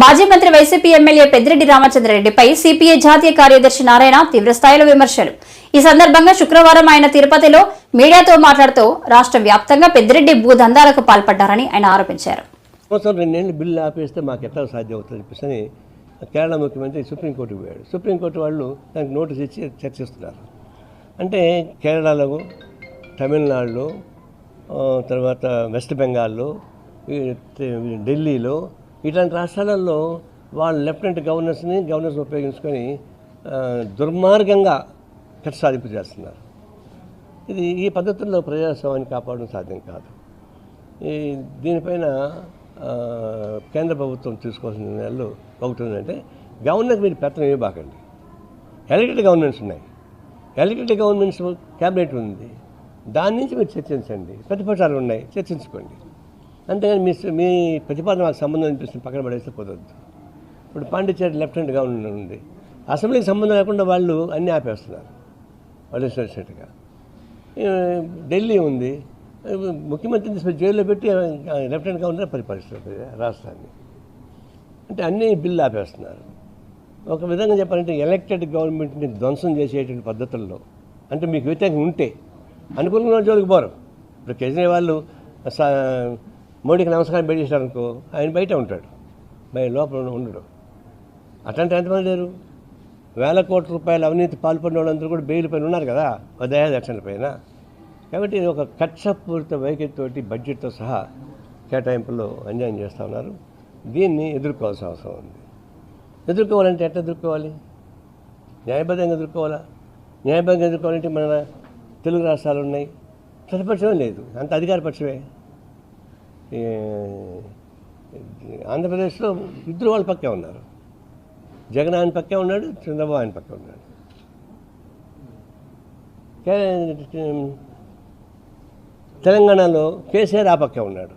మాజీ మంత్రి YCP MLA Peddireddy రామచంద్రరెడ్డిపై సిపిఐ జాతీయ కార్యదర్శి నారాయణ తీవ్రస్థాయిలో విమర్శలు. ఈ సందర్భంగా శుక్రవారం ఆయన తిరుపతిలో మీడియాతో మాట్లాడుతూ రాష్ట్ర వ్యాప్తంగా పెద్దిరెడ్డి భూదందాలకు పాల్పడ్డారని ఆయన ఆరోపించారు. సంవత్సరం రెండేళ్ళు బిల్లు ఆపేస్తే మాకు ఎట్లా సాధ్యం చెప్పేసి కేరళ ముఖ్యమంత్రి సుప్రీంకోర్టుకు పోయాడు. సుప్రీంకోర్టు వాళ్ళు దానికి నోటీస్ ఇచ్చి చర్చిస్తున్నారు. అంటే కేరళలో తమిళనాడులో తర్వాత వెస్ట్ బెంగాల్లో ఢిల్లీలో ఇట్లాంటి రాష్ట్రాలలో వాళ్ళ లెఫ్టినెంట్ గవర్నర్స్ని గవర్నర్స్ ఉపయోగించుకొని దుర్మార్గంగా కక్ష సాధింపు చేస్తున్నారు. ఇది ఈ పద్ధతుల్లో ప్రజాస్వామ్యాన్ని కాపాడడం సాధ్యం కాదు. ఈ దీనిపైన కేంద్ర ప్రభుత్వం తీసుకోవాల్సిన నిర్ణయాలు ఒకటి ఉందంటే గవర్నర్కి మీరు పెత్తనం ఇవ్వబాకండి. ఎలక్టెడ్ గవర్నమెంట్స్ ఉన్నాయి. ఎలక్టెడ్ గవర్నమెంట్స్ క్యాబినెట్ ఉంది. దాని నుంచి మీరు చర్చించండి. ప్రతిపక్షాలు ఉన్నాయి. చర్చించుకోండి. అంతేగాని మీ మీ ప్రతిపాదన మాకు సంబంధం అనిపిస్తుంది పక్కన పడేస్తే పోతుంది ఇప్పుడు పాండిచేరి లెఫ్టినెంట్ గవర్నర్ ఉంది. అసెంబ్లీకి సంబంధం లేకుండా వాళ్ళు అన్నీ ఆపేస్తున్నారు వాళ్ళు ఢిల్లీ ఉంది. ముఖ్యమంత్రిని జైల్లో పెట్టి ఆ, లెఫ్టినెంట్ గవర్నర్ పరిపాలిస్తారు రాష్ట్రాన్ని. అంటే అన్నీ బిల్లు ఆపేస్తున్నారు. ఒక విధంగా చెప్పాలంటే ఎలక్టెడ్ గవర్నమెంట్ని ధ్వంసం చేసేటువంటి పద్ధతుల్లో అంటే మీకు వ్యతిరేకంగా ఉంటే అనుకూలంగా జోలికి పోరు. ఇప్పుడు కేజ్రీవాల్ స- మోడీకి నమస్కారం పెట్టేశారనుకో ఆయన బయట ఉంటాడు. బయట లోపల ఉండడు. అట్లాంటి ఎంతమంది లేరు? వేల కోట్ల రూపాయల అవినీతి పాల్పడిన వాళ్ళందరూ కూడా బెయిల్ పైన ఉన్నారు కదా దయాదక్షిణ పైన. కాబట్టి ఇది ఒక కక్షపూరిత వైఖరితోటి బడ్జెట్తో సహా కేటాయింపులో అన్యాయం చేస్తూ ఉన్నారు. దీన్ని ఎదుర్కోవాల్సిన అవసరం ఉంది. ఎదుర్కోవాలంటే ఎట్లా ఎదుర్కోవాలి? న్యాయబద్ధంగా ఎదుర్కోవాలా? న్యాయబద్ధంగా ఎదుర్కోవాలంటే మన తెలుగు రాష్ట్రాలు ఉన్నాయి. ప్రతిపక్షమే లేదు. అంత అధికార పక్షమే ఆంధ్రప్రదేశ్లో ఇద్దరు వాళ్ళ పక్కే ఉన్నారు. జగన్ ఆయన పక్కే ఉన్నాడు చంద్రబాబు ఆయన పక్కే ఉన్నాడు. తెలంగాణలో కేసీఆర్ ఆ పక్కే ఉన్నాడు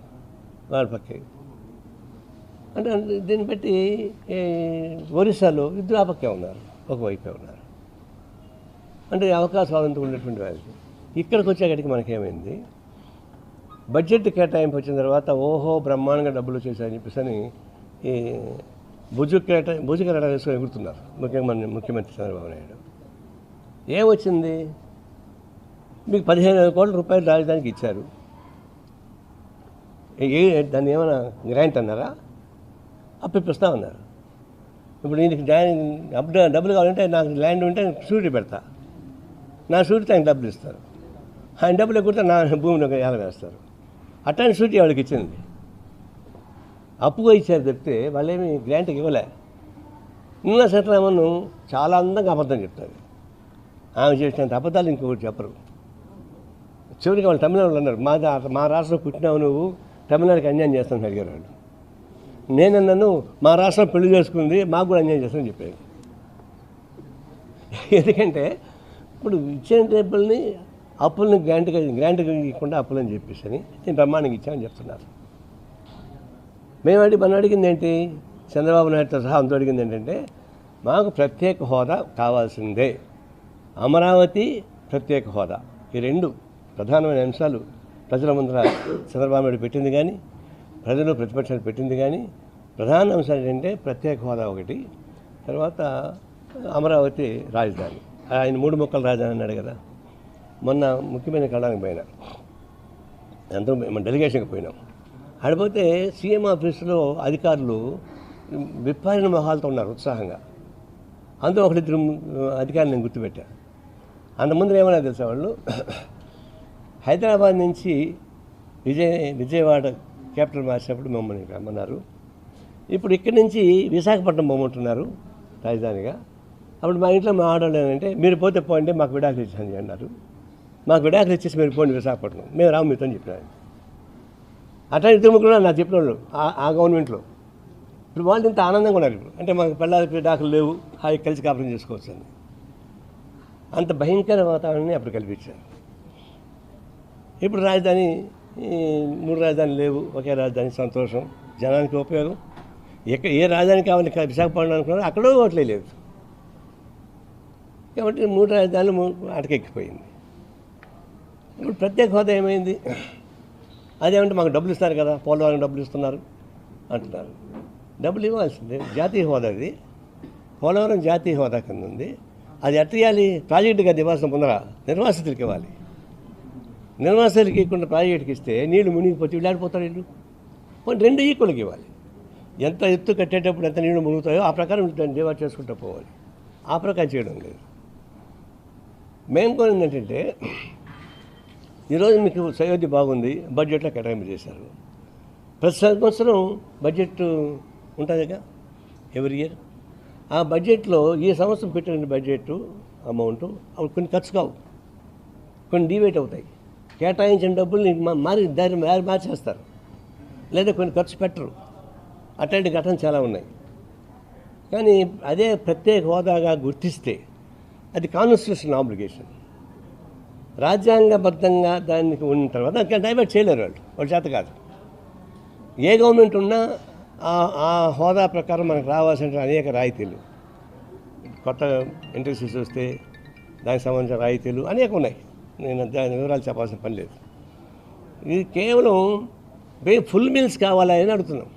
వాళ్ళ పక్కే. అంటే దీన్ని బట్టి ఒరిస్సాలో ఇద్దరు ఆ పక్కే ఉన్నారు ఒకవైపే ఉన్నారు. అంటే అవకాశాలు ఉన్నటువంటి వాళ్ళకి. ఇక్కడికి వచ్చేకటికి మనకేమైంది? బడ్జెట్ కేటాయింపు వచ్చిన తర్వాత ఓహో బ్రహ్మాండంగా డబ్బులు వచ్చేసాయని చెప్పేసి అని ఈ భుజు కేటా భుజు కేటా వేసుకొని ఎగురుతున్నారు. ముఖ్యమంత్రి ముఖ్యమంత్రి చంద్రబాబు నాయుడు. ఏమొచ్చింది? మీకు పదిహేను వేల కోట్ల రూపాయలు రాజధానికి ఇచ్చారు. ఏ దాన్ని ఏమైనా గ్రాంట్ అన్నారా? అప్పిస్తా ఉన్నారు ఇప్పుడు దీనికి జాయిన్ అప్ డబ్బులు కావాలంటే నాకు ల్యాండ్ ఉంటే షూరిటీ పెడతా. నా షూరిటీ ఆయన డబ్బులు ఇస్తారు. ఆయన డబ్బులు ఎక్కితే నా భూమిని ఒక ఏల వేస్తారు అటెండ్ షూరిటీ వాళ్ళకి ఇచ్చింది? అప్పుగా ఇచ్చారు చెప్తే వాళ్ళేమి గ్రాంట్కి ఇవ్వలే. నిన్న అవ్వను చాలా అందంగా అబద్ధం చెప్తారు. ఆమె చేసినంత అబద్ధాలు ఇంకొకటి చెప్పరు. చివరికి వాళ్ళు తమిళనాడు అన్నారు మా దా- మా రాష్ట్రంలో పుట్టినావు నువ్వు తమిళనాడుకి అన్యాయం చేస్తాను అడిగారు వాళ్ళు. నేను నన్ను మా రాష్ట్రం పెళ్ళి చేసుకుంది మాకు కూడా అన్యాయం చేస్తానని చెప్పాను ఎందుకంటే ఇప్పుడు ఇచ్చిన టేబుల్ని అప్పులను గ్రాంట్గా గ్రాంట్గా ఇవ్వకుండా అప్పులని చెప్పేసి అని నేను ప్రమాణం ఇచ్చామని చెప్తున్నారు. మేము అడిగి మనం అడిగింది ఏంటి చంద్రబాబు నాయుడుతో సహా అంత అడిగింది ఏంటంటే మాకు ప్రత్యేక హోదా కావాల్సిందే. అమరావతి ప్రత్యేక హోదా. ఈ రెండు ప్రధానమైన అంశాలు ప్రజల ముందర చంద్రబాబు నాయుడు పెట్టింది కానీ ప్రజలు ప్రతిపక్షాలు పెట్టింది కానీ ప్రధాన అంశాలు ఏంటంటే ప్రత్యేక హోదా ఒకటి తర్వాత అమరావతి రాజధాని. ఆయన మూడు మొక్కల రాజధాని అన్నాడు కదా. మొన్న ముఖ్యమైన కళానికి పోయినా. ఎంతో మేము డెలిగేషన్కి పోయినాం. ఆడిపోతే సీఎం ఆఫీసులో అధికారులు విప్పారిన మొహాలతో ఉన్నారు ఉత్సాహంగా. అందులో ఒకరిద్దరు అధికారులు నేను గుర్తుపెట్టా అంతకుముందు ఏమన్నా తెలుసా వాళ్ళు? హైదరాబాద్ నుంచి విజయ విజయవాడ క్యాపిటల్ మార్చినప్పుడు మమ్మల్ని రమ్మన్నారు. ఇప్పుడు ఇక్కడి నుంచి విశాఖపట్నం పోమంటున్నారు రాజధానిగా. అప్పుడు మా ఇంట్లో మా ఆడవాళ్ళు ఏంటంటే మీరు పోతే పోండి మాకు విడాకులు ఇచ్చాను అన్నారు. మాకు విడాకులు ఇచ్చేసి మీరు పోండి విశాఖపట్నం మేము రాము మీతో అని చెప్పినాను అట్లా ఇద్దరు ముగ్గురు నాకు చెప్పిన వాళ్ళు ఆ- గవర్నమెంట్లో. ఇప్పుడు వాళ్ళు ఇంత ఆనందంగా ఉన్నారు ఇప్పుడు. అంటే మాకు పిల్లలకి డాకులు లేవు హాయి కలిసి కాపురం చేసుకోవచ్చు అని. అంత భయంకర వాతావరణాన్ని అప్పుడు కల్పించారు. ఇప్పుడు రాజధాని ఈ మూడు రాజధానులు లేవు ఒకే రాజధాని సంతోషం జనానికి ఉపయోగం. ఎక్కడ ఏ రాజధాని కావాలి విశాఖపట్నం అనుకున్నారో అక్కడో ఓట్లే లేదు కాబట్టి మూడు రాజధానులు అటకెక్కిపోయింది. ఇప్పుడు ప్రత్యేక హోదా ఏమైంది? అదేమంటే మాకు డబ్బులు ఇస్తారు కదా పోలవరం డబ్బులు ఇస్తున్నారు అంటున్నారు. డబ్బులు ఇవ్వాల్సిందే జాతీయ హోదా అది పోలవరం జాతీయ హోదా కింద ఉంది. అది ఎట్ట ఇవ్వాలి ప్రాజెక్టుగా నివాసం పొందరా? నిర్వాసితులకి ఇవ్వాలి. నిర్వాసితులకి ఇవ్వకుండా ప్రాజెక్టుకి ఇస్తే నీళ్ళు మునిగిపోతే వీళ్ళు ఇల్లు వీళ్ళు. పోనీ రెండు ఈక్వల్కి ఇవ్వాలి. ఎంత ఎత్తు కట్టేటప్పుడు ఎంత నీళ్ళు మునుగుతాయో ఆ ప్రకారం దాన్ని డివైడ్ చేసుకుంటూ పోవాలి. ఆ ప్రకారం చేయడం లేదు. మేము కోరింది ఏంటంటే ఈరోజు మీకు సయోధ్య బాగుంది బడ్జెట్లో కేటాయింపు చేశారు. ప్రతి సంవత్సరం బడ్జెట్ ఉంటుందిగా ఎవ్రీ ఇయర్ ఆ బడ్జెట్లో ఈ సంవత్సరం పెట్టిన బడ్జెట్ అమౌంట్ అవి కొన్ని ఖర్చు కావు కొన్ని డివేట్ అవుతాయి. కేటాయించిన డబ్బుల్ని మారి దారి మారి మార్చేస్తారు. లేదా కొన్ని ఖర్చు పెట్టరు. అట్లాంటి ఘటనలు చాలా ఉన్నాయి. కానీ అదే ప్రత్యేక హోదాగా గుర్తిస్తే అది కాన్స్టిట్యూషన్ ఆబ్లిగేషన్ రాజ్యాంగబద్ధంగా దానికి ఉన్న తర్వాత ఇంకా డైవర్ట్ చేయలేరు వాళ్ళు. వాళ్ళ చేత కాదు. ఏ గవర్నమెంట్ ఉన్నా ఆ- ఆ హోదా ప్రకారం మనకు రావాల్సిన అనేక రాయితీలు. కొత్త ఇండస్ట్రీస్ వస్తే దానికి సంబంధించిన రాయితీలు అనేక ఉన్నాయి. నేను దాని వివరాలు చెప్పాల్సిన పని లేదు. ఇది కేవలం ఫుల్ మీల్స్ కావాలని అడుగుతున్నాం.